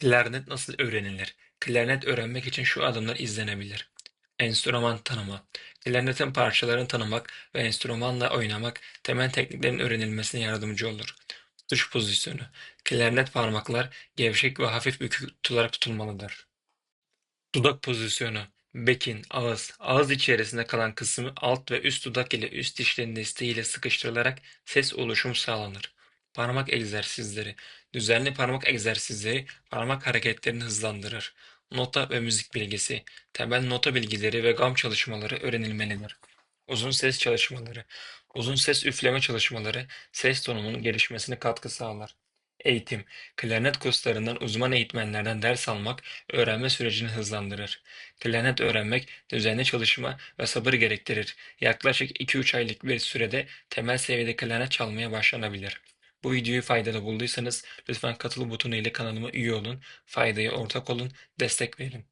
Klarnet nasıl öğrenilir? Klarnet öğrenmek için şu adımlar izlenebilir. Enstrüman tanıma. Klarnetin parçalarını tanımak ve enstrümanla oynamak temel tekniklerin öğrenilmesine yardımcı olur. Tutuş pozisyonu. Klarnet parmaklar gevşek ve hafif bükük tutularak tutulmalıdır. Dudak pozisyonu. Bekin, ağız, ağız içerisinde kalan kısmı alt ve üst dudak ile üst dişlerin desteğiyle sıkıştırılarak ses oluşumu sağlanır. Parmak egzersizleri. Düzenli parmak egzersizleri parmak hareketlerini hızlandırır. Nota ve müzik bilgisi. Temel nota bilgileri ve gam çalışmaları öğrenilmelidir. Uzun ses çalışmaları. Uzun ses üfleme çalışmaları ses tonunun gelişmesine katkı sağlar. Eğitim. Klarnet kurslarından uzman eğitmenlerden ders almak öğrenme sürecini hızlandırır. Klarnet öğrenmek düzenli çalışma ve sabır gerektirir. Yaklaşık 2-3 aylık bir sürede temel seviyede klarnet çalmaya başlanabilir. Bu videoyu faydalı bulduysanız lütfen katıl butonu ile kanalıma üye olun, faydaya ortak olun, destek verin.